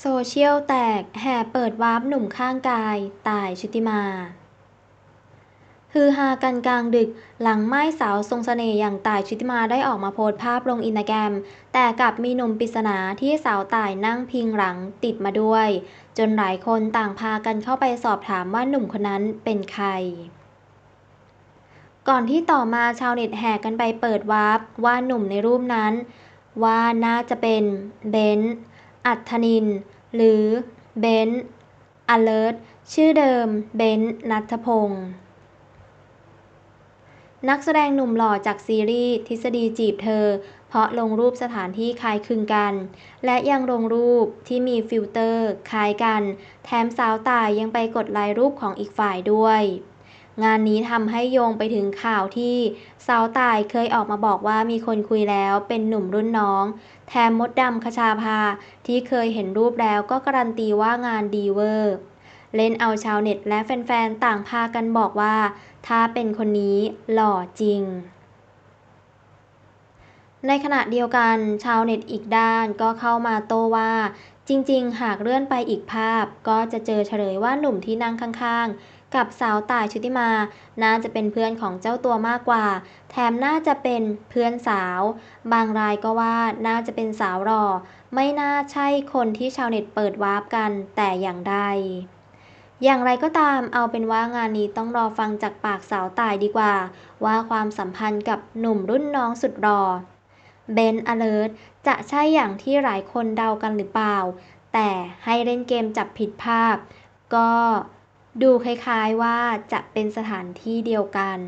โซเชียลแตกแห่เปิดวาร์ปหนุ่มข้างกาย ตายชุติมา ฮือฮากันกลางดึกหลังไม้สาวทรงเสน่ห์อย่างตายชุติมาได้ออกมาโพสต์ภาพลงอินสตาแกรม แต่กลับมีหนุ่มปริศนาที่สาวตายนั่งพิงหลังติดมาด้วย จนหลายคนต่างพากันเข้าไปสอบถามว่าหนุ่มคนนั้นเป็นใครก่อนที่ต่อมาชาวเน็ตแห่กันไปเปิดวาร์ปว่าหนุ่มในรูปนั้น ว่าน่าจะเป็นเบนซ์ อัธนิน หรือเบนซ์ อเลิร์ต ชื่อเดิม เบนซ์ ณัฐพงศ์นักแสดงหนุ่มหล่อจากซีรีส์ ทฤษฎีจีบเธอ เพราะลงรูปสถานที่คล้ายคลึงกัน และยังลงรูปที่มีฟิลเตอร์ คล้ายกัน แถมสาวตายยังไปกดไลค์รูปของอีกฝ่ายด้วย งานนี้ทำให้โยงไปถึงข่าวที่สาวตายเคยออกมาบอกว่ามีคนคุยแล้วเป็นหนุ่มรุ่นน้อง แถมมดดำคชาภา ที่เคยเห็นรูปแล้วก็การันตีว่างานดีเวอร์ เล่นเอาชาวเน็ตและแฟนๆ ต่างพากันบอกว่า ถ้าเป็นคนนี้หล่อจริงในขณะเดียวกันชาวเน็ตอีกด้านก็เข้ามาโต้ว่า จริง ๆ หากเลื่อนไปอีกภาพ ก็จะเจอเฉลยว่าหนุ่มที่นั่งข้างๆ กับสาวต่ายชุติมา น่าจะเป็นเพื่อนของเจ้าตัวมากกว่า แถมน่าจะเป็นเพื่อนสาว บางรายก็ว่าน่าจะเป็นสาวหล่อ ไม่น่าใช่คนที่ชาวเน็ตเปิดวาร์ปกันแต่อย่างใดอย่างไรก็ตามเอาเป็นว่างานนี้ต้องรอฟังจากปากสาวตายดีกว่า ว่าความสัมพันธ์กับหนุ่มรุ่นน้องสุดรอเบนอเลิร์จะใช่อย่างที่หลายคนเดากันหรือเปล่า แต่ให้เล่นเกมจับผิดภาพ ก็ ดูคล้าย ๆ ว่าจะเป็นสถานที่เดียวกัน